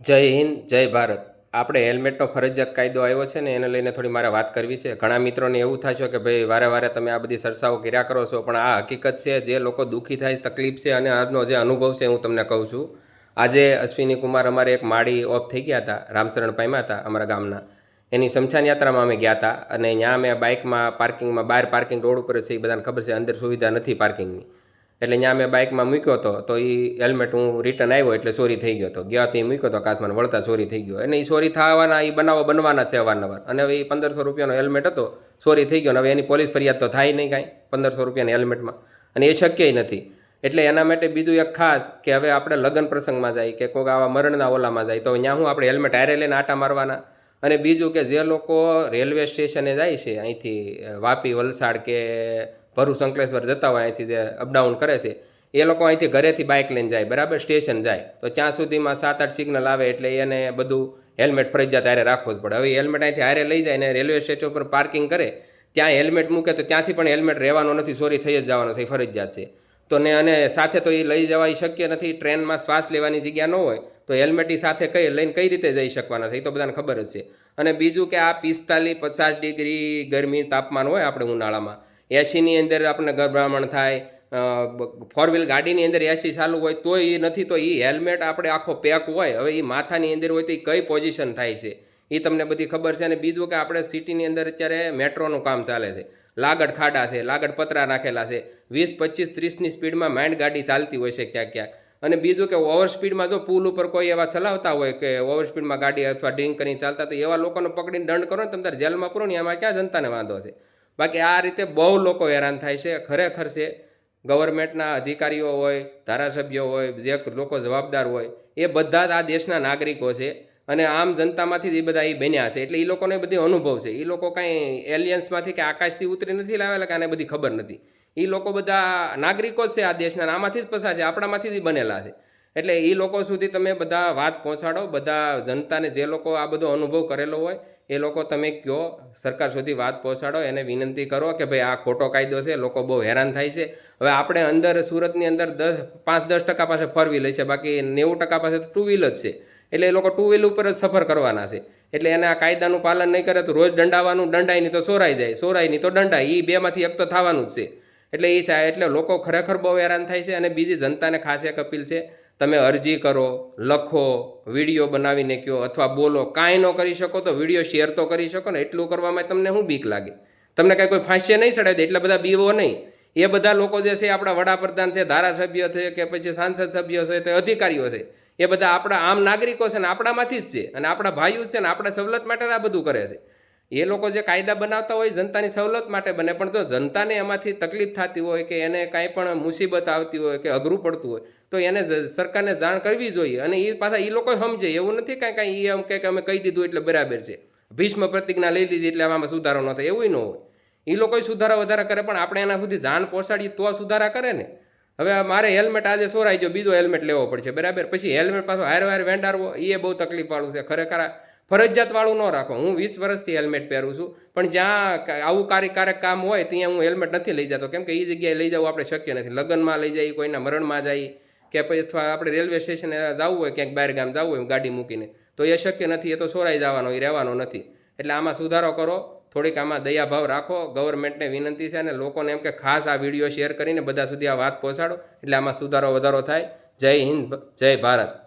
જય હિન્દ, જય ભારત. આપણે હેલ્મેટનો ફરજિયાત કાયદો આવ્યો છે ને એને લઈને થોડી મારે વાત કરવી છે. ઘણા મિત્રોને એવું થશે કે ભાઈ, વારે વારે તમે આ બધી સરસાઓ કર્યા કરો છો, પણ આ હકીકત છે, જે લોકો દુઃખી થાય, તકલીફ છે અને આજનો જે અનુભવ છે, હું તમને કહું છું. આજે અશ્વિની કુમાર અમારે એક માળી ઓફ થઈ ગયા હતા, રામચરણ પામ્યા હતા અમારા ગામના. એની શમશાન યાત્રામાં અમે ગયા હતા અને ત્યાં અમે બાઇકમાં પાર્કિંગમાં, બહાર પાર્કિંગ રોડ ઉપર છે, એ બધાને ખબર છે, અંદર સુવિધા નથી પાર્કિંગની. એટલે ત્યાં મેં બાઇકમાં મૂક્યો હતો તો એ હેલ્મેટ હું રિટર્ન આવ્યો એટલે ચોરી થઈ ગયો હતો ગયા ત્યાં મૂક્યો હતો કાચમાં વળતા ચોરી થઈ ગયો. અને એ ચોરી થવાના એ બનાવો બનવાના છે અવારનવાર. અને હવે એ પંદરસો રૂપિયાનો હેલ્મેટ હતો ચોરી થઈ ગયો અને હવે એની પોલીસ ફરિયાદ તો થાય નહીં કાંઈ, પંદરસો રૂપિયાની હેલ્મેટમાં અને એ શક્ય નથી. એટલે એના માટે બીજું એક ખાસ કે હવે આપણે લગ્ન પ્રસંગમાં જાય કે કોઈક આવા મરણના ઓલામાં જાય, તો ત્યાં હું આપણે હેલ્મેટ હારે લઈને આટા મારવાના. અને બીજું કે જે લોકો રેલવે સ્ટેશને જાય છે અહીંથી વાપી, વલસાડ કે ભરૂચ અંકલેશ્વર જતા હોય અહીંથી જે અપડાઉન કરે છે, એ લોકો અહીંથી ઘરેથી બાઇક લઈને જાય, બરાબર સ્ટેશન જાય. તો ત્યાં સુધીમાં સાત આઠ સિગ્નલ આવે એટલે એને બધું હેલ્મેટ ફરજિયાત હારે રાખવું જ પડે. હવે હેલ્મેટ અહીંથી હારે લઈ જાય ને રેલવે સ્ટેશન ઉપર પાર્કિંગ કરે, ત્યાં હેલ્મેટ મૂકે તો ત્યાંથી પણ હેલ્મેટ રહેવાનો નથી ચોરી થઈ જ જવાનો છે, એ ફરજિયાત છે. તો ને અને સાથે તો એ લઈ જવાય શક્ય નથી, ટ્રેનમાં શ્વાસ લેવાની જગ્યા ન હોય, તો હેલ્મેટ એ સાથે કઈ લઈને કઈ રીતે જઈ શકવાના છે, એ તો બધાને ખબર જ છે. અને બીજું કે આ પિસ્તાલીસ પચાસ ડિગ્રી ગરમી તાપમાન હોય આપણે ઉનાળામાં એસીની અંદર આપણને ગભરામણ થાય ફોર વ્હીલ ગાડીની અંદર એસી ચાલુ હોય તો એ નથી, તો એ હેલ્મેટ આપણે આખો પેક હોય. હવે એ માથાની અંદર હોય તો એ કઈ પોઝિશન થાય છે? એ તમને બધી ખબર છે અને બીજું કે આપણે સિટીની અંદર અત્યારે મેટ્રોનું કામ ચાલે છે. લાગડ ખાડા છે, લાગડ પતરા નાખેલા છે. વીસ, પચીસ, ત્રીસની સ્પીડમાં માઇન્ડ ગાડી ચાલતી હોય છે ક્યાંક ક્યાંક. અને બીજું કે ઓવર સ્પીડમાં જો પુલ ઉપર કોઈ એવા ચલાવતા હોય કે ઓવર સ્પીડમાં ગાડી અથવા ડ્રિંક કરીને ચાલતા તો એવા લોકોને પકડીને દંડ કરો ને તમે જેલમાં પૂરો ને એમાં ક્યાં જનતાને વાંધો છે? બાકી આ રીતે બહુ લોકો હેરાન થાય છે, ખરેખર છે. ગવર્મેન્ટના અધિકારીઓ હોય, ધારાસભ્યો હોય, જે લોકો જવાબદાર હોય, એ બધા જ આ દેશના નાગરિકો છે અને આમ જનતામાંથી જ એ બધા એ બન્યા છે. એટલે એ લોકોને બધી અનુભવ છે. એ લોકો કાંઈ એલિયન્સમાંથી કે આકાશથી ઉતરી નથી લાવેલા કે આને બધી ખબર નથી. એ લોકો બધા નાગરિકો છે આ દેશના આમાંથી જ પસાર છે. આપણામાંથી જ બનેલા છે. એટલે એ લોકો સુધી તમે બધા વાત પહોંચાડો, બધા જનતાને જે લોકો આ બધો અનુભવ કરેલો હોય, એ લોકો તમે કહો સરકાર સુધી વાત પહોંચાડો, એને વિનંતી કરો કે ભાઈ આ ખોટો કાયદો છે, લોકો બહુ હેરાન થાય છે. હવે આપણે અંદર સુરતની અંદર દસ, પાંચ, દસ ટકા પાસે ફોર વ્હીલ છે બાકી નેવું ટકા પાસે ટુ વ્હીલ જ છે. એટલે એ લોકો ટુ વ્હીલ ઉપર જ સફર કરવાના છે. એટલે એને આ કાયદાનું પાલન નહીં કરે તો રોજ દંડાવાનું દંડાય નહીં તો સોરાઈ જાય સોરાય નહીં તો દંડાય એ બેમાંથી એક તો થવાનું જ છે. એટલે એ છે, એટલે લોકો ખરેખર બહુ હેરાન થાય છે અને બીજી જનતાને ખાસ એક અપીલ છે તમે અરજી કરો, લખો, વીડિયો બનાવીને કહો અથવા બોલો, કાંઈ ન કરી શકો તો વીડિયો શેર તો કરી શકો ને એટલું કરવામાં તમને શું બીક લાગે? તમને કાંઈ કોઈ ફાંસીએ નહીં ચડાવી દે, એટલા બધા બીવો નહીં. એ બધા લોકો જે છે, આપણા વડાપ્રધાન છે, ધારાસભ્ય છે કે પછી સાંસદ સભ્યો છે, તે અધિકારીઓ છે. એ બધા આપણા આમ નાગરિકો છે ને આપણામાંથી જ છે અને આપણા ભાઈઓ છે ને આપણા સવલત માટે આ બધું કરે છે. એ લોકો જે કાયદા બનાવતા હોય જનતાની સવલત માટે બને. પણ જો જનતાને એમાંથી તકલીફ થતી હોય કે એને કાંઈ પણ મુસીબત આવતી હોય કે અઘરું પડતું હોય, તો એને સરકારને જાણ કરવી જોઈએ. અને એ પાછા એ લોકો સમજે. એવું નથી કાંઈ કાંઈ એ એમ કે અમે કહી દીધું એટલે બરાબર છે. ભીષ્મ પ્રતિજ્ઞા લઈ લીધી એટલે આમાં સુધારો ન થાય. એવું ન હોય. એ લોકોએ સુધારા વધારા કરે, પણ આપણે એના સુધી જાણ પહોંચાડીએ તો સુધારા કરે ને. હવે મારે હેલ્મેટ આજે સોરાઈ ગયો, બીજો હેલ્મેટ લેવો પડશે. બરાબર? પછી હેલ્મેટ પાછો હારે હારે વેંડારવો એ બહુ તકલીફવાળું છે. ખરેખર ફરજિયાતવાળું ન રાખો. હું વીસ વર્ષથી હેલ્મેટ પહેરું છું, પણ જ્યાં આવું કાર્યકારક કામ હોય, ત્યાં હું હેલ્મેટ નથી લઈ જતો. કેમ કે એ જગ્યાએ લઈ જવું આપણે શક્ય નથી. લગ્નમાં લઈ જઈએ કોઈના મરણમાં જઈએ કે પછી અથવા આપણે રેલવે સ્ટેશને જવું હોય, ક્યાંક બહાર ગામ જવું હોય, ગાડી મૂકીને, તો એ શક્ય નથી. એ તો સોરાઈ જવાનો, એ રહેવાનો નથી. એટલે આમાં સુધારો કરો, થોડીક આમાં દયાભાવ રાખો. ગવર્મેન્ટને વિનંતી છે અને લોકોને એમ કે ખાસ આ વીડિયો શેર કરીને બધા સુધી આ વાત પહોંચાડો. એટલે આમાં સુધારો વધારો થાય. જય હિન્દ જય ભારત.